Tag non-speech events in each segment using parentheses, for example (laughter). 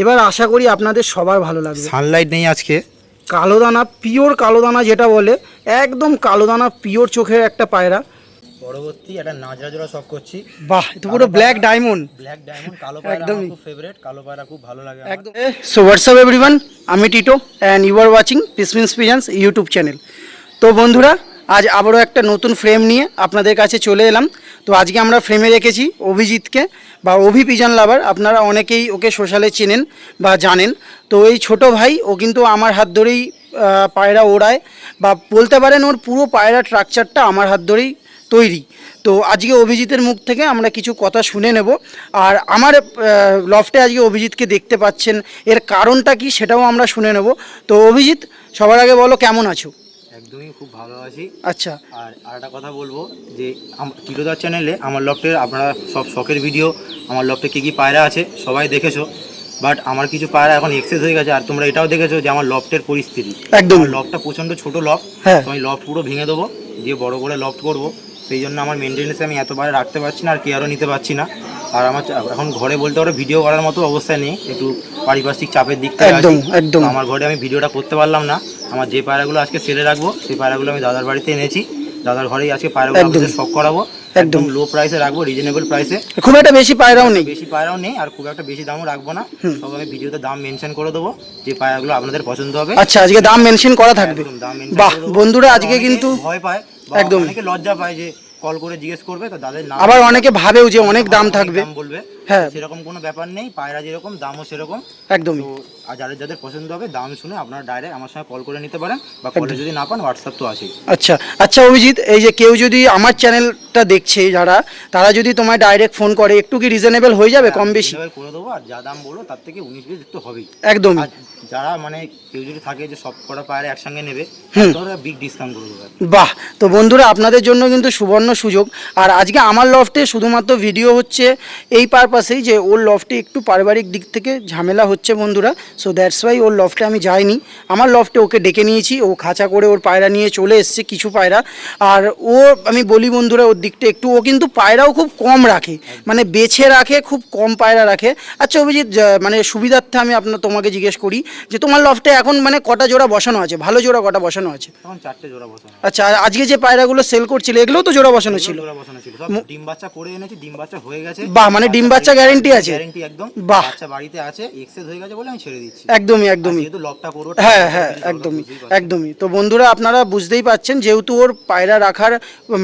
এবার আশা করি আপনাদের সবার ভালো লাগবে। সানলাইট নেই আজকে। কালো দানা পিওর কালো দানা যেটা বলে একদম কালো দানা পিওর চোখের একটা পায়রা। পরবর্তী একটা নাজরা জোড়া শখ করছি। বাহ এটা পুরো ব্ল্যাক ডায়মন্ড ব্ল্যাক ডায়মন্ড কালো পায়রা একদমই। আমার খুব ফেভারিট কালো পায়রা খুব ভালো লাগে একদম। সো হোয়াটসঅ্যাপ এভরিওয়ান আমি Tito and you are watching পিসমিন্স pigeons YouTube channel তো বন্ধুরা আজ আবারও একটা নতুন ফ্রেম নিয়ে আপনাদের কাছে চলে এলাম। তো আজকে আমরা ফ্রেমে রেখেছি অভিজিৎকে বা অভি পিজন লাভার আপনারা অনেকেই ওকে সোশ্যালে চেনেন বা জানেন। তো এই ছোট ভাই, ও কিন্তু আমার হাত ধরেই পায়রা ওড়ায় বা বলতে পারেন ওর পুরো পায়রা স্ট্রাকচারটা আমার হাত ধরেই তৈরি। তো আজকে অভিজিতের মুখ থেকে আমরা কিছু কথা শুনে নেব। আর আমার লফটে আজকে অভিজিৎকে দেখতে পাচ্ছেন। এর কারণটা কি সেটাও আমরা শুনে নেব। তো অভিজিৎ, সবার আগে বলো কেমন আছো? একদমই খুব ভালো আছি। আচ্ছা। আর আরেকটা কথা বলব যে টিটোদার চ্যানেলে আমার লফটের আপনারা সব শখের ভিডিও আমার লফটে কী কী পায়রা আছে সবাই দেখেছ। বাট আমার কিছু পায়রা এখন এক্সেস হয়ে গেছে আর তোমরা এটাও দেখেছ যে আমার লফটের পরিস্থিতি। একদম। লফটটা প্রচণ্ড ছোট লফট হ্যাঁ। আমি লফট পুরো ভেঙে দেবো দিয়ে বড় করে লফট করব। সেই জন্য আমার মেনটেন্যান্সে আমি এতবার রাখতে পারছি না আর কেয়ারও নিতে পারছি না। আর আমার এখন ঘরে বলতে পারো ভিডিও করার মতো অবস্থায় নেই একটু পারিপার্শ্বিক চাপের দিক থেকে একদম একদম। আমার ঘরে আমি ভিডিওটা করতে পারলাম না। আমার যে পায়রাগুলো আজকে সেলে রাখব সেই পায়রাগুলো আমি দাদার বাড়িতে এনেছি দাদার ঘরেই আজকে পায়রাগুলো। আপনাদের শখ করাবো একদম। লো প্রাইসে রাখব রিজনেবল প্রাইসে খুব একটা বেশি পায়রাও নেই বেশি পায়রাও নেই আর খুব একটা বেশি দামও রাখব না। সব আমি ভিডিওতে দাম মেনশন করে দেবো যে পায়রাগুলো আপনাদের পছন্দ হবে আচ্ছা আজকে দাম মেনশন করা থাকবে বাহ বন্ধুরা আজকে কিন্তু ভয় পায় একদম। অনেকে লজ্জা পায় যে কল করে জিজ্ঞেস করবে তো তাদের নাম আবার অনেকে ভাবেও যে অনেক দাম থাকবে। দাম বলবে। হ্যাঁ। সেরকম কোনো ব্যাপার নেই পায়রা যেরকম দামও সেরকম। একদমই। আর যাদের যাদের পছন্দ হবে দাম শুনে আপনারা ডাইরেক্ট আমার সঙ্গে কল করে নিতে পারেন বা কলে যদি না পান হোয়াটসঅ্যাপ তো আছেই। আচ্ছা আচ্ছা অভিজিৎ এই যে কেউ যদি আমার চ্যানেলটা দেখছে যারা তারা যদি তোমায় ডাইরেক্ট ফোন করে একটু কি রিজনেবল হয়ে যাবে কম বেশি? করে দেবো আর যা দাম বলো তার থেকে উনিশ বিশ একটু হবেই। একদমই। আর যারা মানে কেউ যদি থাকে যে সব কটা পায়রা একসঙ্গে নেবে। তাহলে বিগ ডিসকাউন্ট করে দেবো। বাহ তো বন্ধুরা আপনাদের জন্য কিন্তু সুবর্ণ সুযোগ। আর আজকে আমার লফটে শুধুমাত্র ভিডিও হচ্ছে এই পারপাসেই যে ওর লফটে একটু পারিবারিক দিক থেকে ঝামেলা হচ্ছে বন্ধুরা। সো দ্যাটস ওয়াই ওর লফটে আমি যাইনি। আমার লফটে ওকে ডেকে নিয়েছি। ও খাঁচা করে ওর পায়রা নিয়ে চলে এসছে কিছু পায়রা। আর ও আমি বলি বন্ধুরা ওর দিকটা একটু ও কিন্তু পায়রাও খুব কম রাখে। মানে বেছে রাখে খুব কম পায়রা রাখে। আচ্ছা অভিজিৎ মানে সুবিধার্থে আমি আপনার তোমাকে জিজ্ঞেস করি যে তোমার লফটে এখন মানে কটা জোড়া বসানো আছে? ভালো জোড়া কটা বসানো আছে? তখন চারটে জোড়া বসানো আচ্ছা আর আজকে যে পায়রাগুলো সেল করছিলে এগুলোও তো জোড়া বসানো ছিল? জোড়া বসানো ছিল। সব ডিম বাচ্চা করে এনেছি ডিম বাচ্চা হয়ে গেছে। বাহ, মানে ডিম বাচ্চা guarantee আছে? গ্যারান্টি একদম। বাহ। বাচ্চা বাড়িতে আছে এক্সেস হয়ে গেছে বলে আমি ছেড়ে দিচ্ছি। একদমই একদমই। যেহেতু করব হ্যাঁ হ্যাঁ একদমই একদমই। তো বন্ধুরা আপনারা বুঝতেই পাচ্ছেন যেহেতু ওর পায়রা রাখার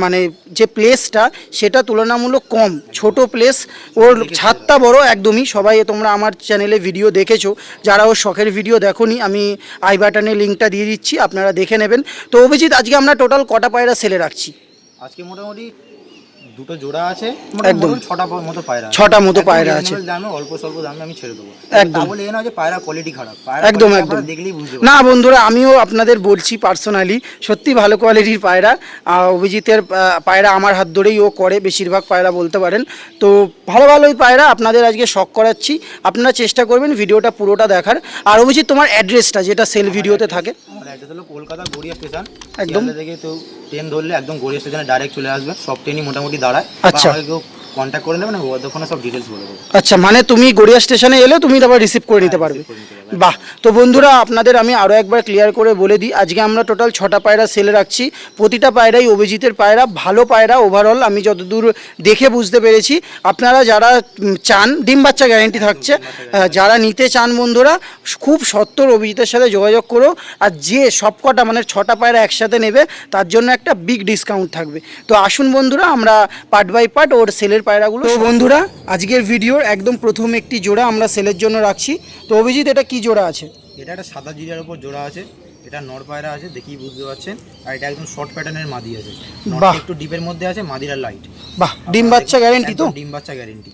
মানে যে প্লেসটা সেটা তুলনামূলক কম। ছোট প্লেস ওর ছাদটা বড় একদমই। সবাই তোমরা আমার চ্যানেলে ভিডিও দেখেছ যারা ওর শখের ভিডিও দেখোনি, আমি আই বাটনে লিঙ্কটা দিয়ে দিচ্ছি, আপনারা দেখে নেবেন। তো অভিজিৎ, আজকে আমরা টোটাল কটা পায়রা সেলে রাখছি? আজকে মোটামুটি দুটো জোড়া আছে একদম। ছটা মতো পায়রা ছটা মতো পায়রা আছে। দামে অল্প স্বল্প দামে আমি ছেড়ে দেবো। একদম। বলে এ না যে পায়রা কোয়ালিটি খারাপ। একদম, একদম। দেখলেই বুঝতে না বন্ধুরা আমিও আপনাদের বলছি পার্সোনালি সত্যি ভালো কোয়ালিটির পায়রা। অভিজিতের পায়রা আমার হাত ধরেই ও করে বেশিরভাগ পায়রা বলতে পারেন। তো ভালো ভালোই পায়রা আপনাদের আজকে শখ করাচ্ছি। আপনারা চেষ্টা করবেন ভিডিওটা পুরোটা দেখার। আর অভিজিৎ তোমার অ্যাড্রেসটা যেটা সেল ভিডিওতে থাকে। আমার অ্যাড্রেস হলো কলকাতা গড়িয়া স্টেশন একদম। থেকে তো ট্রেন ধরলে একদম গড়িয়া স্টেশনে ডাইরেক্ট চলে আসবে। সব ট্রেনই মোটামুটি দাঁড়ায় আচ্ছা। কেউ কন্ট্যাক্ট করে নেবেন ওখানে সব ডিটেলস বলে দেবো। আচ্ছা মানে তুমি গড়িয়া স্টেশনে এলে তুমি তারপর রিসিভ করে নিতে পারবে। receive করে নিতে পারবে। বাহ তো বন্ধুরা আপনাদের আমি আরও একবার ক্লিয়ার করে বলে দিই আজকে আমরা টোটাল ছটা পায়রা সেলে রাখছি। প্রতিটা পায়রাই অভিজিতের পায়রা ভালো পায়রা ওভারঅল আমি যতদূর দেখে বুঝতে পেরেছি। আপনারা যারা চান ডিম বাচ্চা গ্যারেন্টি থাকছে যারা নিতে চান বন্ধুরা খুব সত্তর অভিজিতের সাথে যোগাযোগ করো আর যে সবকটা মানে ছটা পায়রা একসাথে নেবে তার জন্য একটা বিগ ডিসকাউন্ট থাকবে। তো আসুন বন্ধুরা আমরা পার্ট বাই পার্ট ওর সেলের পায়রাগুলো তো বন্ধুরা আজকের ভিডিওর একদম প্রথম একটি জোড়া আমরা সেলের জন্য রাখছি। তো অভিজিৎ এটা কি জোড়া আছে? এটা একটা সাদা জিরার উপর জোড়া আছে। এটা নর পায়রা আছে দেখি বুঝতে পারছেন। আর এটা একদম শর্ট প্যাটার্নের মাদি আছে। একটু ডিপের মধ্যে আছে মাদিরা লাইট বাহ ডিম বাচ্চা গ্যারেন্টি তো। ডিম বাচ্চা গ্যারেন্টি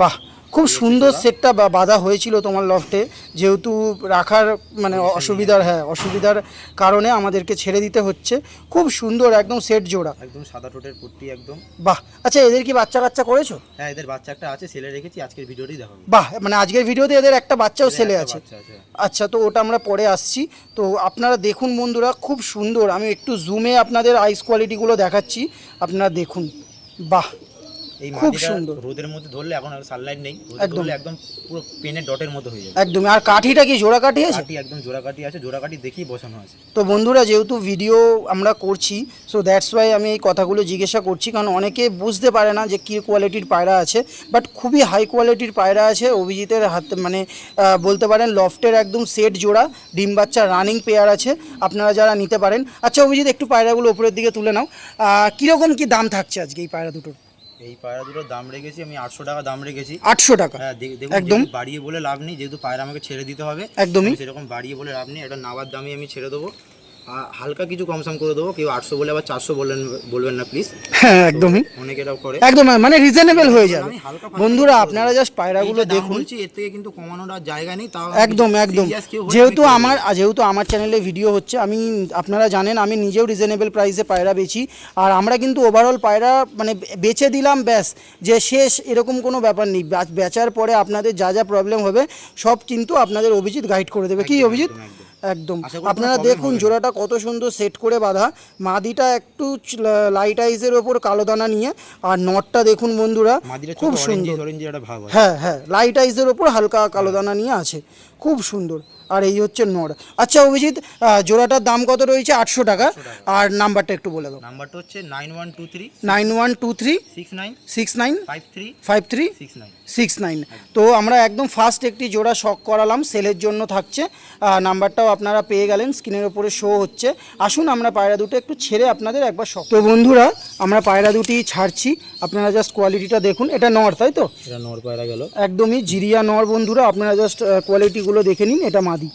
বাহ খুব সুন্দর সেটটা বা বাঁধা হয়েছিল তোমার লফটে যেহেতু রাখার মানে অসুবিধার হ্যাঁ। অসুবিধার কারণে আমাদেরকে ছেড়ে দিতে হচ্ছে। খুব সুন্দর একদম সেট জোড়া। একদম সাদা টোটের পট্টি একদম। বাহ! আচ্ছা এদের কি বাচ্চা কাচ্চা করেছ? হ্যাঁ এদের বাচ্চা একটা আছে সেলে রেখেছি আজকের ভিডিওতেই দেখাবো। বাহ! মানে আজকের ভিডিওতে এদের একটা বাচ্চাও ছেলে আছে। আছে। আচ্ছা তো ওটা আমরা পরে আসছি। তো আপনারা দেখুন বন্ধুরা খুব সুন্দর। আমি একটু জুমে আপনাদের আইস কোয়ালিটিগুলো দেখাচ্ছি। আপনারা দেখুন। বাহ! এই খুব সুন্দর। রোদের মধ্যে ধরলে এখন সানলাইট নেই। একদম। একদম পুরো পেনের ডটের মতো হয়ে যাবে। একদমই আর কাঠিটা কি জোড়া কাঠি আছে? কাটি একদম জোড়া কাটি আছে। জোড়া কাটি দেখেই বসানো আছে। তো বন্ধুরা যেহেতু ভিডিও আমরা করছি সো দ্যাটস ওয়াই আমি এই কথাগুলো জিজ্ঞাসা করছি। কারণ অনেকে বুঝতে পারে না যে কী কোয়ালিটির পায়রা আছে বাট খুবই হাই কোয়ালিটির পায়রা আছে। অভিজিতের হাতে মানে বলতে পারেন লফটের একদম সেট জোড়া। ডিম বাচ্চা রানিং পেয়ার আছে। আপনারা যারা নিতে পারেন। আচ্ছা অভিজিৎ একটু পায়রাগুলো উপরের দিকে তুলে নাও। কীরকম কি দাম থাকছে আজকে এই পায়রা দুটোর? এই পায়রা দুটোর দাম রেখেছি আমি আটশো টাকা দাম রেখেছি। আটশো টাকা? হ্যাঁ একদম। বাড়িয়ে বলে লাভ নেই যেহেতু পায়রা আমাকে ছেড়ে দিতে হবে একদমই। সেরকম বাড়িয়ে বলে লাভ নেই এটা নাবার দামে আমি ছেড়ে দেবো। হালকা কিছু কম সম করে দেবো কেউ আটশো বলে আবার চারশো বললেন বলবেন না প্লিজ হ্যাঁ একদমই। অনেকে এটাও করে। একদম মানে রিজনেবল হয়ে যাবে। বন্ধুরা আপনারা জাস্ট পায়রাগুলো দেখুন। এর থেকে কিন্তু কমানোর আর জায়গা নেই তাও একদম একদম। যেহেতু আমার যেহেতু আমার চ্যানেলে ভিডিও হচ্ছে আমি আপনারা জানেন আমি নিজেও রিজনেবল প্রাইসে পায়রা বেচি। আর আমরা কিন্তু ওভারঅল পায়রা মানে বেচে দিলাম ব্যাস। যে শেষ এরকম কোনো ব্যাপার নেই। বেচার পরে আপনাদের যা যা প্রবলেম হবে সব কিন্তু আপনাদের অভিজিৎ গাইড করে দেবে। কি অভিজিৎ? একদম, আপনারা দেখুন জোড়াটা কত সুন্দর সেট করে বাঁধা। মাদিটা একটু লাইট আইসের ওপর কালো দানা নিয়ে। আর নটটা দেখুন বন্ধুরা খুব সুন্দর। হ্যাঁ। হ্যাঁ লাইট আইসের ওপর হালকা কালো দানা নিয়ে আছে। খুব সুন্দর। আর এই হচ্ছে নড়। আচ্ছা অভিজিৎ জোড়াটার দাম কত রয়েছে? আটশো টাকা। আর নাম্বারটা একটু বলে দাও। নাম্বারটা হচ্ছে nine one two three nine one two three six nine six nine five three five three six nine six nine. তো আমরা একদম ফার্স্ট একটি জোড়া শখ করালাম সেলের জন্য থাকছে। নাম্বারটাও আপনারা পেয়ে গেলেন স্ক্রিনের ওপরে শো হচ্ছে। আসুন আমরা পায়রা দুটো একটু ছেড়ে আপনাদের একবার শখ তো বন্ধুরা আমরা পায়রা দুটি ছাড়ছি। আপনারা জাস্ট কোয়ালিটিটা দেখুন। এটা নর তাই তো? এটা নর পায়রা গেল। একদমই জিরিয়া নর বন্ধুরা আপনারা জাস্ট কোয়ালিটিগুলো দেখে নিন এটা মাদি।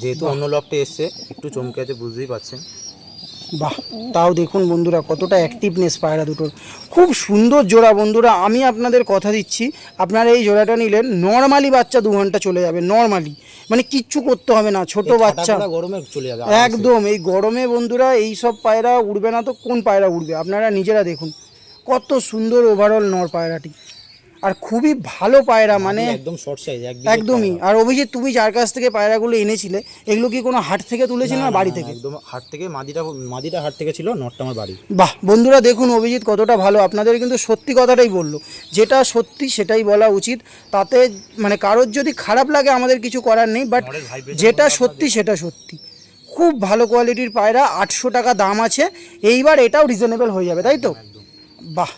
যেহেতু অন্য লকটে এসছে একটু চমকে আছে বুঝতেই পারছেন। বাহ তাও দেখুন বন্ধুরা কতটা অ্যাক্টিভনেস পায়রা দুটোর। খুব সুন্দর জোড়া বন্ধুরা আমি আপনাদের কথা দিচ্ছি আপনারা এই জোড়াটা নিলেন নর্মালি বাচ্চা দু ঘণ্টা চলে যাবে নর্মালি মানে কিচ্ছু করতে হবে না ছোট বাচ্চা। গরমে চলে যাবে একদম এই গরমে বন্ধুরা এই সব পায়রা উড়বে না তো কোন পায়রা উড়বে? আপনারা নিজেরা দেখুন কত সুন্দর ওভারঅল নর পায়রাটি। আর খুবই ভালো পায়রা মানে একদম শর্ট সাইজ একদমই। আর অভিজিৎ তুমি যার কাছ থেকে পায়রাগুলো এনেছিলে এগুলো কি কোনো হাট থেকে তুলেছিলে না বাড়ি থেকে? একদম হাট থেকে মাদিটা মাদিটা হাট থেকে ছিল নটটা আমার বাড়ি। বাহ বন্ধুরা দেখুন অভিজিৎ কতটা ভালো আপনাদের কিন্তু সত্যি কথাটাই বলল। যেটা সত্যি সেটাই বলা উচিত তাতে মানে কারোর যদি খারাপ লাগে আমাদের কিছু করার নেই বাট যেটা সত্যি সেটা সত্যি। খুব ভালো কোয়ালিটির পায়রা আটশো টাকা দাম আছে এইবার এটাও রিজনেবল হয়ে যাবে তাই তো? বাহ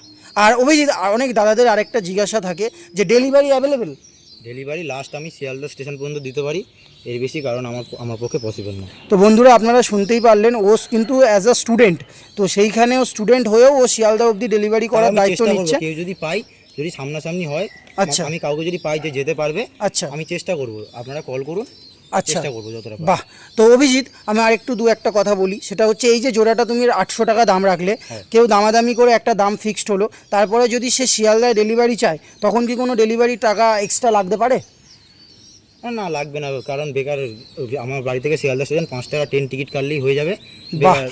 আর অভিজিৎ অনেক দাদাদের আরেকটা জিজ্ঞাসা থাকে যে ডেলিভারি অ্যাভেলেবেল ডেলিভারি লাস্ট আমি শিয়ালদা স্টেশন পর্যন্ত দিতে পারি এর বেশি কারণ আমার আমার পক্ষে পসিবল না। তো বন্ধুরা আপনারা শুনতেই পারলেন ও কিন্তু অ্যাজ আ স্টুডেন্ট তো সেইখানেও স্টুডেন্ট হয়েও ও শিয়ালদা অবধি ডেলিভারি করার দায়িত্ব নিচ্ছে। কেউ যদি পাই যদি সামনাসামনি হয় আচ্ছা। আমি কাউকে যদি পাই যে যেতে পারবে আচ্ছা। আমি চেষ্টা করব। আপনারা কল করুন। আচ্ছা। চেষ্টা করব যতটা বাহ তো অভিজিৎ আমি আর একটু দু একটা কথা বলি। সেটা হচ্ছে এই যে জোড়াটা তুমি আটশো টাকা দাম রাখলে হ্যাঁ। কেউ দামাদামি করে একটা দাম ফিক্সড হলো তারপরে যদি সে শিয়ালদায় ডেলিভারি চায় তখন কি কোনো ডেলিভারি টাকা এক্সট্রা লাগতে পারে? না, লাগবে না কারণ বেকার আমার বাড়ি থেকে শিয়ালদা স্টেশন পাঁচ টাকা ট্রেন টিকিট কাটলেই হয়ে যাবে।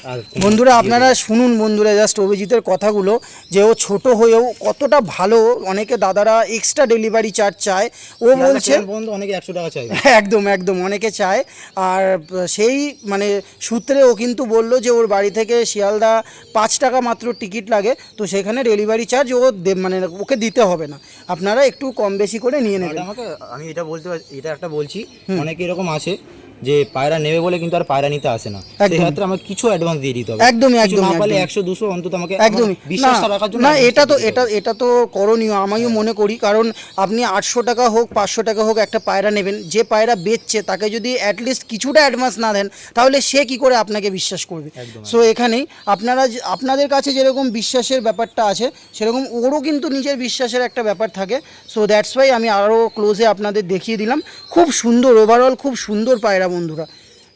আর বন্ধুরা ইয়ে আপনারা শুনুন বন্ধুরা জাস্ট অভিজিতের কথাগুলো যে ও ছোট হয়েও কতটা ভালো অনেকে দাদারা এক্সট্রা ডেলিভারি চার্জ চায়। ও বলছে পর্যন্ত অনেকে একশো টাকা চায়। (laughs) একদম একদম অনেকে চায়। আর সেই মানে সূত্রে ও কিন্তু বলল যে ওর বাড়ি থেকে শিয়ালদা পাঁচ টাকা মাত্র টিকিট লাগে তো সেখানে ডেলিভারি চার্জ ও দে- মানে ওকে দিতে হবে না। আপনারা একটু কম বেশি করে নিয়ে নেবেন। আমাকে আমি এটা বলতে এটা একটা বলছি অনেকে এরকম আছে। যে পায়রা নেবে বলে কিন্তু আর পায়রা নিতে আসে না। সেই ক্ষেত্রে আমাকে কিছু অ্যাডভান্স দিয়ে দিতে হবে। একদমই, কিছু একদমই, না পারলে। একশো দুশো অন্তত আমাকে একদমই। বিশ্বাসটা না, রাখার জন্য না এটা তো এটা এটা তো করণীয় আমিও মনে করি। কারণ আপনি আটশো টাকা হোক পাঁচশো টাকা হোক একটা পায়রা নেবেন যে পায়রা বেচছে তাকে যদি অ্যাটলিস্ট কিছুটা অ্যাডভান্স না দেন তাহলে সে কি করে আপনাকে বিশ্বাস করবে? সো এখানেই আপনারা আপনাদের কাছে যেরকম বিশ্বাসের ব্যাপারটা আছে সেরকম ওরও কিন্তু নিজের বিশ্বাসের একটা ব্যাপার থাকে। সো দ্যাটস ওয়াই আমি আরও ক্লোজে আপনাদের দেখিয়ে দিলাম। খুব সুন্দর ওভারঅল খুব সুন্দর পায়রা বন্ধুরা।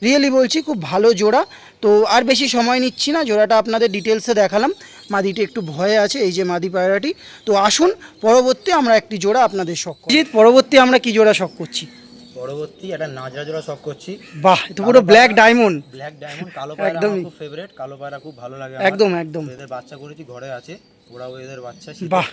রিয়েলি বলছি খুব ভালো জোড়া। তো আর বেশি সময় নিচ্ছি না জোড়াটা আপনাদের ডিটেলসে দেখালাম। মাদিটি একটু ভয়ে আছে এই যে মাদি পায়রাটি। তো আসুন পরবর্তী আমরা একটি জোড়া আপনাদের শখ করব। জিৎ পরবর্তী আমরা কি জোড়া শখ করছি? পরবর্তী একটা নাজরা জোড়া শখ করছি। বাহ এটা পুরো ব্ল্যাক ডায়মন্ড ব্ল্যাক ডায়মন্ড কালো পায়রা একদমই। আমার খুব ফেভারিট কালো পায়রা খুব ভালো লাগে একদম একদম। এদের বাচ্চা করেছি ঘরে আছে। ওরাও এদের বাচ্চা বাহ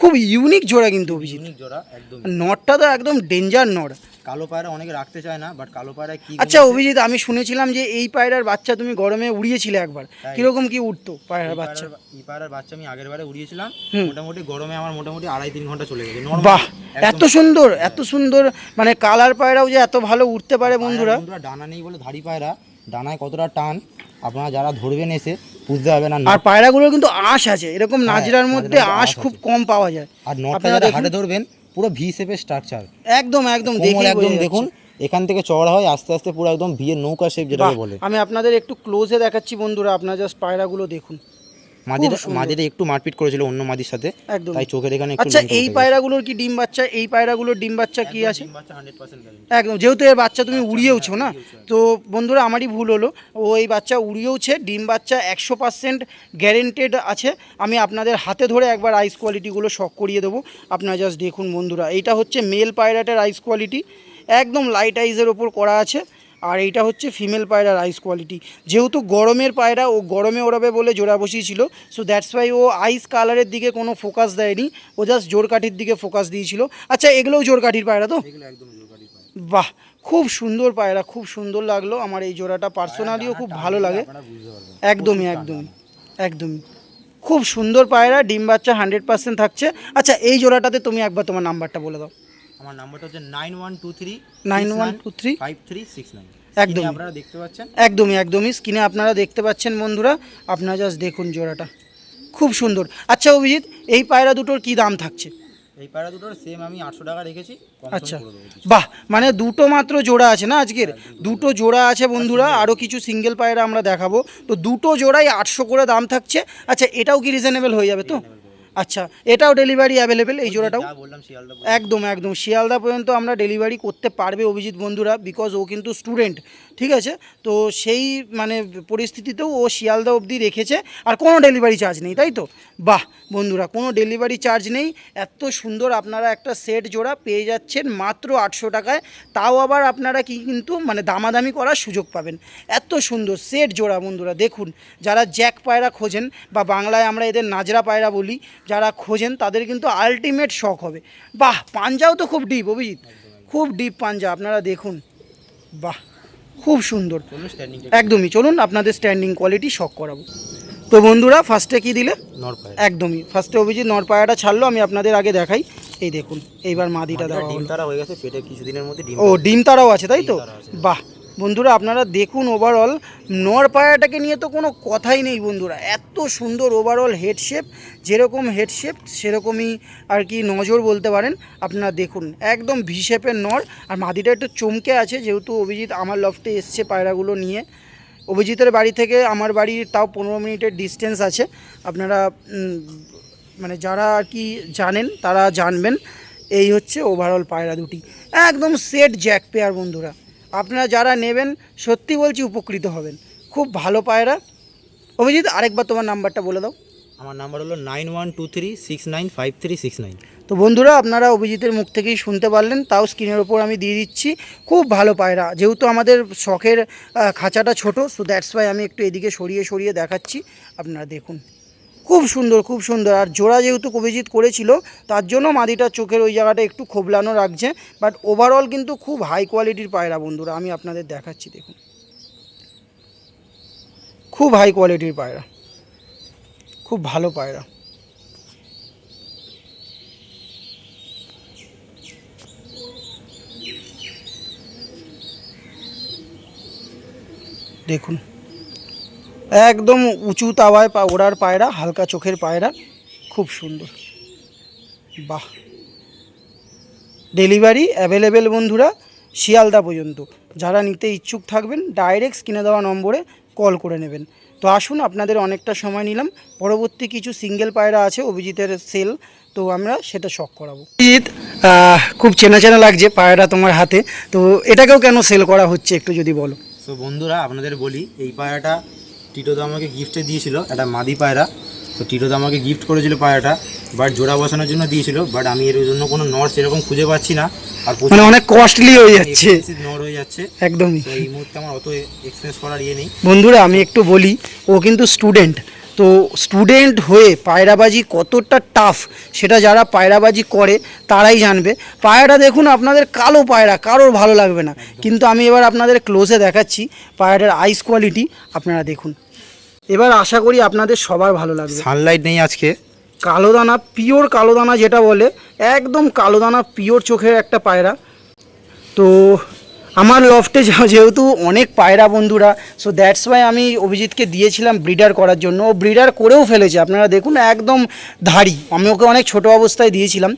খুব ইউনিক জোড়া কিন্তু অভিজিৎ। ইউনিক জোড়া একদম নটটা তো একদম ডেঞ্জার নট। কালো পায়রা অনেকে রাখতে চায় না বাট কালো পায়রা কি আচ্ছা অভিজিৎ আমি শুনেছিলাম যে এই পায়রার বাচ্চা তুমি গরমে উড়িয়েছিলে একবার। কীরকম কি উঠতো পায়রার বাচ্চা? এই পায়রার বাচ্চা আমি আগের বারে উড়িয়েছিলাম মোটামুটি গরমে আমার মোটামুটি আড়াই তিন ঘণ্টা চলে গেছে বাহ এত সুন্দর এত সুন্দর মানে কালার পায়রাও যে এত ভালো উঠতে পারে বন্ধুরা। বন্ধুরা ডানা নেই বলে ধাড়ি পায়রা ডানায় কতটা টান আপনারা যারা ধরবেন এসে বুঝতে হবে না। আর পায়রাগুলোর কিন্তু আঁশ আছে এরকম হ্যাঁ, নাজরার মধ্যে আঁশ আঁশ খুব কম পাওয়া যায়। আর নটটা যারা হাটে ধরবেন পুরো ভি শেপের স্ট্রাকচার একদম একদম দেখুন একদম দেখুন এখান থেকে চড়া হয় আস্তে আস্তে পুরো একদম ভিয়ের নৌকা শেপ যেটাকে বলে। আমি আপনাদের একটু ক্লোজে দেখাচ্ছি বন্ধুরা আপনারা জাস্ট পায়রাগুলো দেখুন। মাদিটা সুন্দর। মাদিটা একটু মারপিট করেছিল অন্য মাদির সাথে একদম। তাই চোখের এখানে একটু আচ্ছা এই পায়রাগুলোর কি ডিম বাচ্চা? এই পায়রাগুলোর ডিম বাচ্চা কি আছে? একদম ডিম বাচ্চা 100% guarantee। একদম যেহেতু এর বাচ্চা তুমি উড়িয়েওছো না তো বন্ধুরা আমারই ভুল হলো। ও এই বাচ্চা উড়িয়েওছে ডিম বাচ্চা একশো পার্সেন্ট গ্যারেন্টেড আছে। আমি আপনাদের হাতে ধরে একবার আইস কোয়ালিটিগুলো শখ করিয়ে দেবো। আপনারা জাস্ট দেখুন বন্ধুরা। এইটা হচ্ছে মেল পায়রাটের আইস কোয়ালিটি একদম লাইট আইসের ওপর করা আছে। আর এইটা হচ্ছে ফিমেল পায়রার আইস কোয়ালিটি যেহেতু গরমের পায়রা ও গরমে ওড়াবে বলে জোড়া বসিয়েছিল সো দ্যাটস ওয়াই ও আইস কালারের দিকে কোনো ফোকাস দেয়নি ও জাস্ট জোরকাঠির দিকে ফোকাস দিয়েছিল। আচ্ছা এগুলোও জোরকাঠির পায়রা তো? পায়রা। বাহ খুব সুন্দর পায়রা খুব সুন্দর লাগল আমার এই জোড়াটা। পার্সোনালিও খুব ভালো লাগে। একদমই একদমই একদমই। খুব সুন্দর পায়রা ডিম বাচ্চা হান্ড্রেড পার্সেন্ট থাকছে। আচ্ছা এই জোড়াটাতে তুমি একবার তোমার নাম্বারটা বলে দাও। আমার নাম্বারটা হচ্ছে nine one two three nine one two three five three six nine একদম। আপনারা দেখতে পাচ্ছেন? একদমই একদমই। স্ক্রিনে আপনারা দেখতে পাচ্ছেন বন্ধুরা আপনারা জাস্ট দেখুন জোড়াটা। খুব সুন্দর। আচ্ছা অভিজিৎ এই পায়রা দুটোর কি দাম থাকছে? এই পায়রা দুটোর সেম আমি আটশো টাকা রেখেছি আচ্ছা। বাহ মানে দুটো মাত্র জোড়া আছে না আজকের? দুটো জোড়া আছে বন্ধুরা আরও কিছু সিঙ্গেল পায়রা আমরা দেখাবো। তো দুটো জোড়াই আটশো করে দাম থাকছে। আচ্ছা এটাও কি রিজনেবল হয়ে যাবে তো? আচ্ছা এটাও ডেলিভারি অ্যাভেলেবেল এই জোড়াটাও? একদম একদম শিয়ালদা পর্যন্ত আমরা ডেলিভারি করতে পারবে অভিজিৎ বন্ধুরা বিকজ ও কিন্তু স্টুডেন্ট ঠিক আছে? তো সেই মানে পরিস্থিতিতেও ও শিয়ালদা অবধি রেখেছে আর কোনো ডেলিভারি চার্জ নেই তাই তো? বাহ বন্ধুরা কোনো ডেলিভারি চার্জ নেই এত সুন্দর আপনারা একটা সেট জোড়া পেয়ে যাচ্ছেন মাত্র আটশো টাকায় তাও আবার আপনারা কি কিন্তু মানে দামাদামি করার সুযোগ পাবেন। এত সুন্দর সেট জোড়া বন্ধুরা দেখুন যারা জ্যাক পায়রা খোঁজেন বা বাংলায় আমরা এদের নাজরা পায়রা বলি যারা খোঁজেন তাদের কিন্তু আলটিমেট শখ হবে। বাহ পাঞ্জাও তো খুব ডিপ অভিজিৎ। খুব ডিপ পাঞ্জা আপনারা দেখুন। বাহ খুব সুন্দর। একদমই চলুন আপনাদের স্ট্যান্ডিং কোয়ালিটি শখ করাবো। তো বন্ধুরা ফার্স্টে কি দিলে? একদমই। ফার্স্টে অভিজিৎ নরপায়াটা ছাড়লো আমি আপনাদের আগে দেখাই। এই দেখুন এইবার মাদিটা দেওয়া ডিম তারা হয়ে গেছে পেটে কিছুদিনের মধ্যে ও ডিম তারাও আছে তাই তো। বাহ বন্ধুরা, আপনারা দেখুন ওভারঅল নর পায়াটাকে নিয়ে তো কোনো কথাই নেই বন্ধুরা। এত সুন্দর ওভারঅল হেডশেপ যেরকম হেডশেপ সেরকমই আর কি নজর বলতে পারেন। আপনারা দেখুন, একদম ভি শেপের নর। আর মাদিটা একটু চমকে আছে, যেহেতু অভিজিৎ আমার লফটে এসছে পায়রাগুলো নিয়ে। অভিজিতের বাড়ি থেকে আমার বাড়ির তাও পনেরো মিনিটের ডিস্টেন্স আছে। আপনারা মানে যারা আর কি জানেন, তারা জানবেন। এই হচ্ছে ওভারঅল পায়রা দুটি। একদম সেট জ্যাক পেয়ার বন্ধুরা। আপনারা যারা নেবেন সত্যি বলছি উপকৃত হবেন। খুব ভালো পায়রা। অভিজিৎ আরেকবার তোমার নাম্বারটা বলে দাও। আমার নাম্বার হলো nine one two three six nine five three six nine. তো বন্ধুরা আপনারা অভিজিতের মুখ থেকেই শুনতে পারলেন তাও স্ক্রিনের ওপর আমি দিয়ে দিচ্ছি। খুব ভালো পায়রা। যেহেতু আমাদের শখের খাঁচাটা ছোট সো দ্যাটস ওয়াই আমি একটু এদিকে সরিয়ে সরিয়ে দেখাচ্ছি। আপনারা দেখুন। খুব সুন্দর খুব সুন্দর। আর জোড়া যেহেতু অভিজিৎ করেছিল, তার জন্য মাদিটার চোখের ওই জায়গাটা একটু খোবলানো রাখছে। বাট ওভারঅল কিন্তু খুব হাই কোয়ালিটির পায়রা বন্ধুরা, আমি আপনাদের দেখাচ্ছি, দেখুন। খুব হাই কোয়ালিটির পায়রা। খুব ভালো পায়রা। দেখুন। একদম উঁচু তাওয়ায় পা ওড়ার পায়রা, হালকা চোখের পায়রা, খুব সুন্দর। বাহ। ডেলিভারি অ্যাভেলেবেল বন্ধুরা, শিয়ালদা পর্যন্ত। যারা নিতে ইচ্ছুক থাকবেন ডাইরেক্ট কিনে দেওয়া নম্বরে কল করে নেবেন। তো আসুন, আপনাদের অনেকটা সময় নিলাম। পরবর্তী কিছু সিঙ্গেল পায়রা আছে, অভিজিতের সেল তো আমরা সেটা শখ করাবো। অভিজিৎ খুব চেনা চেনা লাগছে পায়রা তোমার হাতে। তো এটাকেও কেন সেল করা হচ্ছে, একটু যদি বলো। সো বন্ধুরা, আপনাদের বলি, এই পায়রাটা টিটোদা আমাকে গিফটে দিয়েছিল একটা মাদি পায়রা। তো টিটোদা আমাকে গিফট করেছিল পায়রাটা বাট জোড়া বসানোর জন্য দিয়েছিল বাট আমি এর জন্য কোনো নট সেরকম খুঁজে পাচ্ছি না। আর মানে অনেক কস্টলি হয়ে যাচ্ছে। নট হয়ে যাচ্ছে। একদমই। এই মুহূর্তে আমার অত এক্সপেন্স করার ইয়ে নেই। বন্ধুরা আমি একটু বলি ও কিন্তু স্টুডেন্ট তো স্টুডেন্ট হয়ে পায়রাবাজি কতটা টাফ সেটা যারা পায়রাবাজি করে তারাই জানবে। পায়রা দেখুন আপনাদের কালো পায়রা কারোর ভালো লাগবে না। কিন্তু আমি এবার আপনাদের ক্লোজে দেখাচ্ছি পায়রার আইস কোয়ালিটি আপনারা দেখুন। এবার আশা করি আপনাদের সবার ভালো লাগবে। সানলাইট নেই আজকে। কালো দানা পিওর কালো দানা যেটা বলে একদম কালো দানা পিওর চোখের একটা পায়রা। তো আমার লফটে যেহেতু অনেক পায়রা বন্ধুরা সো দ্যাটস ওয়াই আমি অভিজিৎকে দিয়েছিলাম ব্রিডার করার জন্য। ও ব্রিডার করেও ফেলেছে। আপনারা দেখুন একদম ধাড়ি। আমি ওকে অনেক ছোট অবস্থায় দিয়েছিলাম।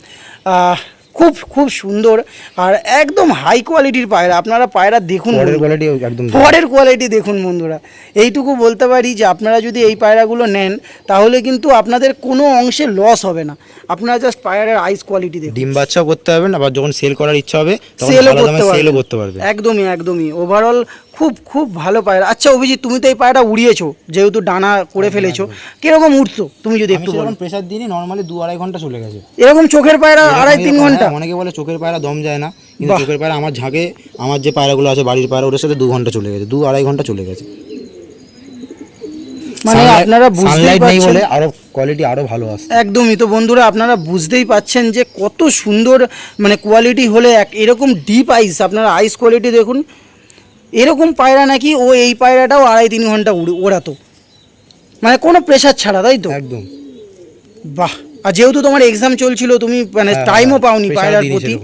খুব খুব সুন্দর আর একদম হাই কোয়ালিটির পায়রা। আপনারা পায়রা দেখুন ফরের কোয়ালিটি একদম পরের কোয়ালিটি দেখুন বন্ধুরা। এইটুকু বলতে পারি যে আপনারা যদি এই পায়রাগুলো নেন তাহলে কিন্তু আপনাদের কোনো অংশে লস হবে না। আপনারা জাস্ট পায়রার আইস কোয়ালিটি দেখুন। ডিম বাচ্চাও করতে পারবেন আবার যখন সেল করার ইচ্ছা হবে সেলও করতে সেলও করতে পারবে একদমই একদমই। ওভারঅল খুব খুব ভালো পায়রা। আচ্ছা অভিজিৎ তুমি তো এই পায়রাটা উড়িয়েছো যেহেতু ডানা করে ফেলেছো কীরকম উঠতো তুমি যদি একটু বলো। প্রেসার দিইনি নর্মালি দু আড়াই ঘণ্টা চলে গেছে। এরকম চোখের পায়রা আড়াই তিন ঘণ্টা? হ্যাঁ, অনেকে বলে চোখের পায়রা দম যায় না কিন্তু চোখের পায়রা আমার ঝাঁকে আমার যে পায়রাগুলো আছে বাড়ির পায়রা ওটার সাথে দু ঘণ্টা চলে গেছে দু আড়াই ঘণ্টা চলে গেছে। মানে আপনারা বুঝতেই নেই বলে আরও কোয়ালিটি আরও ভালো আসছে। একদমই তো বন্ধুরা আপনারা বুঝতেই পাচ্ছেন যে কত সুন্দর মানে কোয়ালিটি হলে এক এরকম ডিপ আইস আপনারা আইস কোয়ালিটি দেখুন এরকম পায়রা নাকি ও এই পায়রাটাও আড়াই তিন ঘণ্টা উড়ে ওড়াতো। মানে কোনো প্রেশার ছাড়া তাই তো? একদম। বাহ! আর যেহেতু তোমার এক্সাম চলছিল তুমি মানে হ্যাঁ, টাইমও হ্যাঁ, পাওনি pressure পায়রার প্রতি।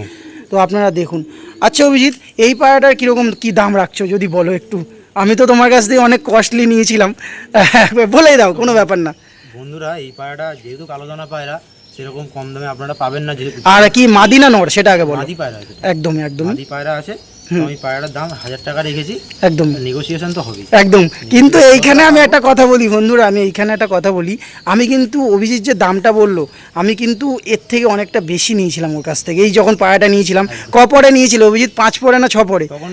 তো আপনারা দেখুন। আচ্ছা অভিজিৎ এই পায়রাটার কীরকম কী দাম রাখছো যদি বলো একটু? আমি তো তোমার কাছ থেকে অনেক কস্টলি নিয়েছিলাম। (laughs) বলে দাও কোনো ব্যাপার না। বন্ধুরা এই পায়রাটা যেহেতু কালো দানা পায়রা সেরকম কম দামে আপনারা পাবেন না যেহেতু আর কি মাদিনা নর সেটা আগে বলো। মাদি পায়রা একদমই একদমই। মাদি পায়রা আছে। আমি পায়রাটার দাম হাজার টাকা রেখেছি। একদম। নেগোসিয়েশন তো হবেই। একদম। কিন্তু এইখানে আমি একটা কথা বলি বন্ধুরা আমি এইখানে একটা কথা বলি। আমি কিন্তু অভিজিৎ যে দামটা বলল আমি কিন্তু এর থেকে অনেকটা বেশি নিয়েছিলাম ওর কাছ থেকে। এই যখন পায়াটা নিয়েছিলাম ক পরে নিয়েছিল? অভিজিৎ পাঁচ পরে না ছ পরে? তখন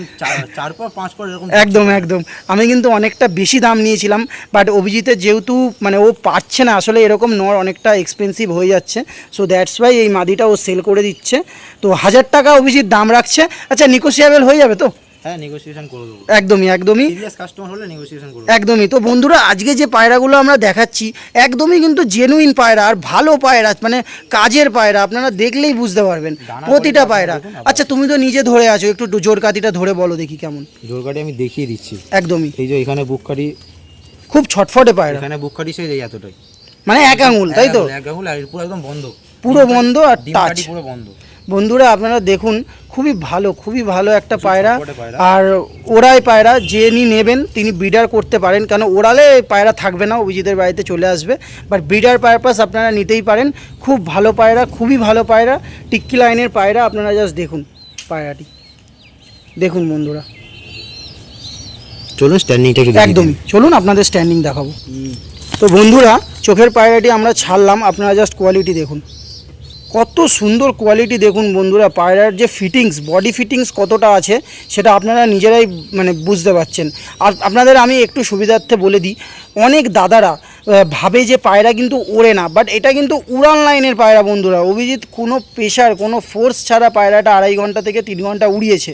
চার পর পাঁচ পর এরকম (laughs) একদম একদম। আমি কিন্তু অনেকটা বেশি দাম নিয়েছিলাম বাট অভিজিতের যেহেতু মানে ও পাচ্ছে না আসলে এরকম নর অনেকটা এক্সপেন্সিভ হয়ে যাচ্ছে। সো দ্যাটস ওয়াই এই মাদিটা ও সেল করে দিচ্ছে। তো হাজার টাকা অভিজিৎ দাম রাখছে। আচ্ছা নিকোসিয়াবেল হয়ে যাবে তো? হ্যাঁ নেগোসিয়েশন করে দেবো। একদমই একদমই। সিরিয়াস কাস্টমার হলে নেগোসিয়েশন করব একদমই। তো বন্ধুরা আজকে যে পায়রাগুলো আমরা দেখাচ্ছি একদমই কিন্তু জেনুইন পায়রা আর ভালো পায়রা মানে কাজের পায়রা আপনারা দেখলেই বুঝতে পারবেন। প্রতিটা পায়রা আচ্ছা তুমি তো নিজে ধরে আছো একটু জোর ধরে বলো দেখি কেমন। জোরকাটি আমি দেখিয়ে দিচ্ছি। একদমই। এই যে এখানে বুক খুব ছটফটে পায়রা। এখানে বুক সেই এতটাই। মানে এক আঙুল তাই তো? এক আঙুল আর পুরো একদম বন্ধ। পুরো বন্ধ আর টাচ পুরো বন্ধ। বন্ধুরা আপনারা দেখুন খুবই ভালো খুবই ভালো একটা পায়রা। আর ওরাই পায়রা যিনি নেবেন তিনি ব্রিডার করতে পারেন কেন ওরালে পায়রা থাকবে না অভিজিতের বাড়িতে চলে আসবে। বাট ব্রিডার পারপাস আপনারা নিতেই পারেন। খুব ভালো পায়রা খুবই ভালো পায়রা টিক্কি লাইনের পায়রা আপনারা জাস্ট দেখুন পায়রাটি। দেখুন বন্ধুরা। চলুন স্ট্যান্ডিংটা একটু একদমই। চলুন আপনাদের স্ট্যান্ডিং দেখাবো। তো বন্ধুরা চোখের পায়রাটি আমরা ছাড়লাম আপনারা জাস্ট কোয়ালিটি দেখুন। কত সুন্দর কোয়ালিটি দেখুন বন্ধুরা, পায়রার যে ফিটিংস বডি ফিটিংস কতটা আছে, সেটা আপনারা নিজেরাই মানে বুঝতে পারছেন। আর আপনাদের আমি একটু সুবিধার্থে বলে দিই, অনেক দাদারা ভাবে যে পায়রা কিন্তু ওড়ে না বাট এটা কিন্তু উড়ান লাইনের পায়রা বন্ধুরা। অভিজিৎ, কোনো প্রেশার কোনো ফোর্স ছাড়া পায়রাটা আড়াই ঘণ্টা থেকে তিন ঘণ্টা উড়িয়েছে।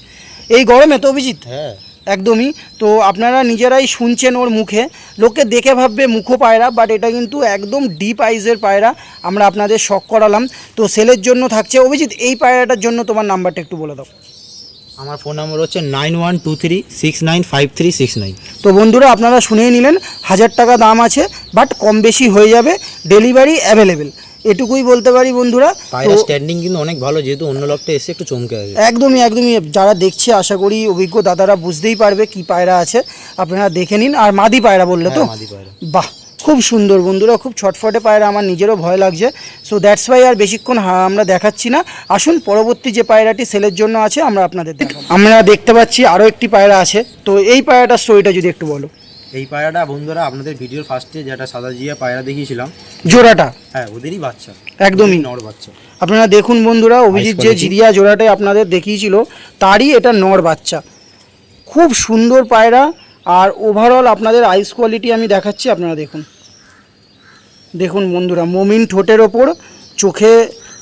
এই গরমে তো অভিজিৎ? হ্যাঁ। একদমই। তো আপনারা নিজেরাই শুনছেন ওর মুখে। লোকে দেখে ভাববে মুখো পায়রা বাট এটা কিন্তু একদম ডিপ আইজের পায়রা। আমরা আপনাদের শখ করালাম। তো সেলের জন্য থাকছে। অভিজিৎ, এই পায়রাটার জন্য তোমার নাম্বারটা একটু বলে দাও। আমার ফোন নম্বর হচ্ছে nine one two three six nine five three six nine. তো বন্ধুরা আপনারা শুনেই নিলেন হাজার টাকা দাম আছে বাট কম বেশি হয়ে যাবে ডেলিভারি অ্যাভেলেবেল এটুকুই বলতে পারি বন্ধুরা পায়রা স্ট্যান্ডিং কিন্তু অনেক ভালো যেহেতু অন্য লকটা এসে একটু চমকে আছে একদমই একদমই যারা দেখছে আশা করি অভিজ্ঞ দাদারা বুঝতেই পারবে কি পায়রা আছে। আপনারা দেখে নিন আর মাদি পায়রা বললে তো? হ্যাঁ, মাদি পায়রা। বাহ! খুব সুন্দর বন্ধুরা খুব ছটফটে পায়রা আমার নিজেরও ভয় লাগছে। সো দ্যাটস ওয়াই আর বেশিক্ষণ আমরা দেখাচ্ছি না। আসুন পরবর্তী যে পায়রাটি সেলের জন্য আছে আমরা আপনাদের আমরা দেখতে পাচ্ছি আরও একটি পায়রা আছে। তো এই পায়রাটার স্টোরিটা যদি একটু বলো। এই পায়রাটা বন্ধুরা আপনাদের ভিডিওর ফার্স্টে যেটা সাদা জিয়া পায়রা দেখিয়েছিলাম। জোড়াটা? হ্যাঁ ওদেরই বাচ্চা। একদমই। নর বাচ্চা। আপনারা দেখুন বন্ধুরা অভিজিৎ যে জিরিয়া জোড়াটাই আপনাদের দেখিয়েছিল তারই এটা নর বাচ্চা। খুব সুন্দর পায়রা আর ওভারঅল আপনাদের আইস কোয়ালিটি আমি দেখাচ্ছি আপনারা দেখুন। দেখুন বন্ধুরা মমিন ঠোঁটের ওপর চোখে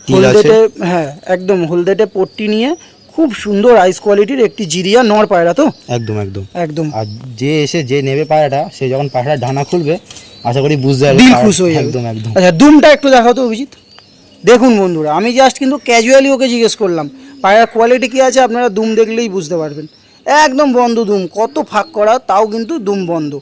হলদেটে হ্যাঁ একদম হলদেটে পট্টি নিয়ে খুব সুন্দর আইস কোয়ালিটির একটি জিরিয়া নর পায়রা তো? একদম একদম। একদম। আর যে এসে যে নেবে পায়রাটা সে যখন পায়রাটা ডানা খুলবে আশা করি বুঝতে পারবে দিল খুশ হয়ে একদম একদম। আচ্ছা দুমটা একটু দেখাও তো অভিজিৎ। দেখুন বন্ধুরা আমি জাস্ট কিন্তু ক্যাজুয়ালি ওকে জিজ্ঞেস করলাম পায়রার কোয়ালিটি কী আছে? আপনারা দুম দেখলেই বুঝতে পারবেন। একদম বন্ধ দুম কত ফাঁক করা তাও কিন্তু দুম বন্ধ।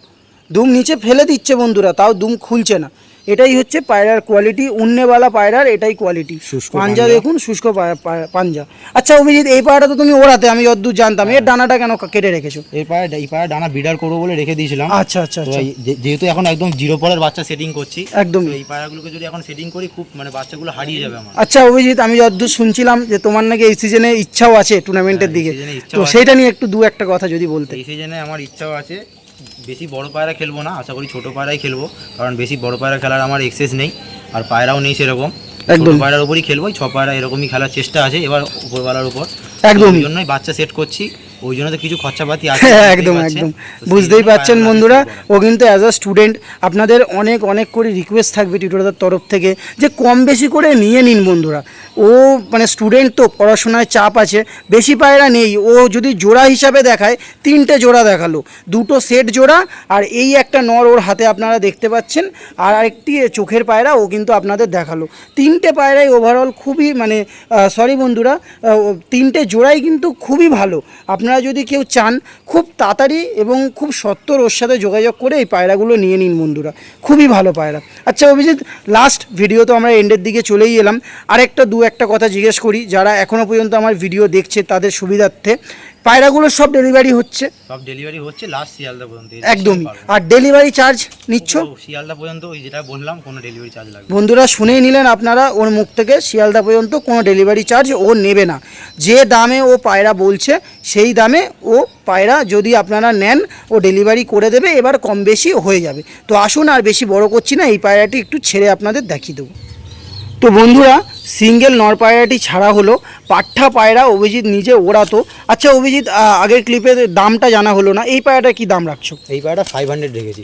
দুম নিচে ফেলে দিচ্ছে বন্ধুরা তাও দুম খুলছে না। এটাই হচ্ছে পায়রার কোয়ালিটি উন্নেওয়ালা পায়রার এটাই কোয়ালিটি পাঞ্জা। দেখুন শুষ্ক পায়রা- পায়রা- পাঞ্জা। আচ্ছা অভিজিৎ এই পায়রাটা তো তুমি ওড়াতে আমি যদ্দূর জানতাম। এর ডানাটা কেন কেটে রেখেছো? এই পায়ে এই পায়ে ডানা বিডার করব বলে রেখে দিয়েছিলাম। আচ্ছা আচ্ছা আচ্ছা। যেহেতু এখন একদম জিরো পরের বাচ্চা সেটিং করছি একদম এই পায়রাগুলোকে যদি এখন সেটিং করি খুব মানে বাচ্চাগুলো হারিয়ে যাবে আমার। আচ্ছা অভিজিৎ আমি যতদূর শুনছিলাম যে তোমার নাকি এই সিজনে ইচ্ছাও আছে টুর্নামেন্টের হ্যাঁ, দিকে। তো। সেইটা নিয়ে একটু দু একটা কথা যদি বলতে। এই সিজনে আমার ইচ্ছাও আছে। বেশি বড় পায়রা খেলব না আশা করি ছোট পায়রাই খেলব কারণ বেশি বড় পায়রা খেলার আমার এক্সেস নেই আর পায়রাও নেই সেরকম। একদম। পায়রার উপরই খেলব ছ পায়রা এরকমই খেলার চেষ্টা আছে এবার উপরওয়ালার উপর। একদম। জন্যই বাচ্চা সেট করছি। ওই জন্য তো কিছু খরচাপাতি আছে (laughs) হ্যাঁ, একদম। একদম। বুঝতেই পারছেন বন্ধুরা ও কিন্তু অ্যাজ আ স্টুডেন্ট আপনাদের অনেক অনেক করে রিকোয়েস্ট থাকবে টিউটোরদার তরফ থেকে যে কম বেশি করে নিয়ে নিন বন্ধুরা। ও মানে স্টুডেন্ট তো পড়াশোনায় চাপ আছে বেশি পায়রা নেই। ও যদি জোড়া হিসাবে দেখায় তিনটে জোড়া দেখাল। দুটো সেট জোড়া আর এই একটা নর ওর হাতে আপনারা দেখতে পাচ্ছেন। আর আরেকটি চোখের পায়রা ও কিন্তু আপনাদের দেখাল। তিনটে পায়রাই ওভারঅল খুবই মানে সরি বন্ধুরা তিনটে জোড়াই কিন্তু খুবই ভালো। আপনারা যদি কেউ চান, খুব তাড়াতাড়ি এবং খুব সত্তর ওর সাথে যোগাযোগ করে এই পায়রাগুলো নিয়ে নিন বন্ধুরা। খুবই ভালো পায়রা। আচ্ছা অভিজিৎ লাস্ট ভিডিও তো আমরা এন্ডের দিকে চলেই এলাম। আরেকটা, দু একটা কথা জিজ্ঞেস করি, যারা এখনও পর্যন্ত আমার ভিডিও দেখছে তাদের সুবিধার্থে। পায়রাগুলো সব ডেলিভারি হচ্ছে। সব ডেলিভারি হচ্ছে লাস্ট শিয়ালদা পর্যন্ত। একদমই। আর ডেলিভারি চার্জ নিচ্ছ? শিয়ালদা পর্যন্ত ওই যেটা বললাম কোনো ডেলিভারি চার্জ লাগবে বন্ধুরা শুনেই নিলেন আপনারা ওর মুখ থেকে শিয়ালদা পর্যন্ত কোনো ডেলিভারি চার্জ ও নেবে না। যে দামে ও পায়রা বলছে সেই দামে ও পায়রা যদি আপনারা নেন ও ডেলিভারি করে দেবে এবার কম বেশি হয়ে যাবে। তো আসুন আর বেশি বড় করছি না এই পায়রাটি একটু ছেড়ে আপনাদের দেখিয়ে দেবো। তো বন্ধুরা সিঙ্গেল নর পায়রাটি ছাড়া হলো পাঠা পায়রা অভিজিৎ নিজে ওড়াতো। আচ্ছা অভিজিৎ আগের ক্লিপে দামটা জানা হলো না এই পায়রাটা কি দাম রাখছো? এই পায়রাটা ফাইভ হান্ড্রেড রেখেছি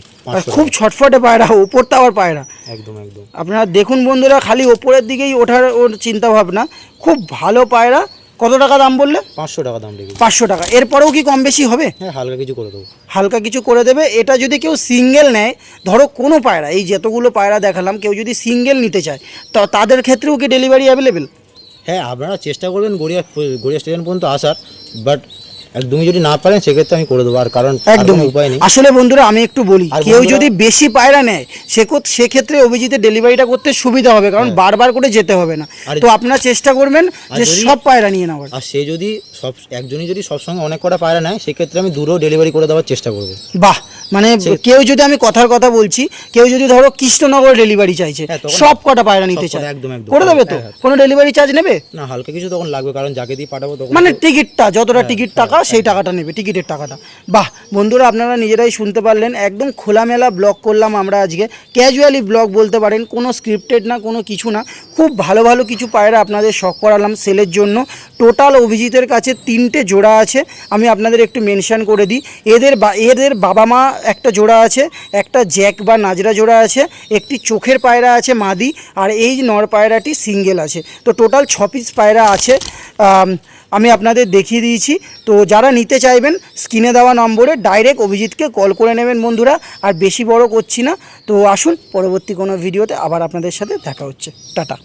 খুব ছটফটে পায়রা ওপর তো আবার পায়রা। একদম একদম। আপনারা দেখুন বন্ধুরা খালি ওপরের দিকেই ওঠার ওর চিন্তাভাবনা। খুব ভালো পায়রা কত টাকা দাম বললে? পাঁচশো টাকা দাম রেখেছি। পাঁচশো টাকা। এরপরেও কি কম বেশি হবে? হ্যাঁ হালকা কিছু করে দেবো। হালকা কিছু করে দেবে। এটা যদি কেউ সিঙ্গেল নেয় ধরো কোনো পায়রা এই যতগুলো পায়রা দেখালাম কেউ যদি সিঙ্গেল নিতে চায় তো তাদের ক্ষেত্রেও কি ডেলিভারি অ্যাভেলেবেল হ্যাঁ আপনারা চেষ্টা করবেন গড়িয়া গড়িয়া স্টেশন পর্যন্ত আসার বাট একদমই যদি না পারেন সেক্ষেত্রে আমি করে দেবো আর কারণ একদম উপায় নেই। আসলে বন্ধুরা আমি একটু বলি কেউ যদি বেশি পায়রা নেয় সে সেক্ষেত্রে অভিজিতের ডেলিভারিটা করতে সুবিধা হবে কারণ বারবার করে যেতে হবে না। হ্যাঁ। তো আপনারা চেষ্টা করবেন যে সব পায়রা নিয়ে নেওয়ার। আর সে যদি সব একজনই যদি সবসময় অনেক কটা পায়রা নেয় সেক্ষেত্রে আমি দূরেও ডেলিভারি করে দেওয়ার চেষ্টা করব। বাহ মানে কেউ যদি আমি কথার কথা বলছি কেউ যদি ধরো কৃষ্ণনগর ডেলিভারি চাইছে হ্যাঁ, সব কটা পায়রা নিতে চায়। একদম, একদম। করে দেবে তো? হ্যাঁ, হ্যাঁ। কোনো ডেলিভারি চার্জ নেবে? না হালকা কিছু তখন লাগবে কারণ যাকে দিয়ে পাঠাবো তখন মানে টিকিটটা যতটা টিকিট টাকা সেই টাকাটা নেবে টিকিটের টাকাটা। বাহ বন্ধুরা আপনারা নিজেরাই শুনতে পারলেন একদম খোলামেলা ব্লগ করলাম আমরা আজকে। ক্যাজুয়ালি ব্লগ বলতে পারেন কোনো স্ক্রিপ্টেড না কোনো কিছু না। খুব ভালো ভালো কিছু পায়রা আপনাদের শখ করালাম সেলের জন্য। টোটাল অভিজিতের কাছে তিনটে জোড়া আছে। আমি আপনাদের একটু মেনশন করে দিই। এদের বা এদের বাবা মা একটা জোড়া আছে, একটা জ্যাক বা নাজরা জোড়া আছে, একটি চোখের পায়রা আছে মাদি, আর এই নর পায়রাটি সিঙ্গেল আছে। তো টোটাল ছ পিস পায়রা আছে, আমি আপনাদের দেখিয়ে দিয়েছি। তো যারা নিতে চাইবেন, স্ক্রিনে দেওয়া নম্বরে ডাইরেক্ট অভিজিৎকে কল করে নেবেন বন্ধুরা, আর বেশি বড় করছি না। তো আসুন, পরবর্তী কোনো ভিডিওতে আবার আপনাদের সাথে দেখা হচ্ছে। টাটা।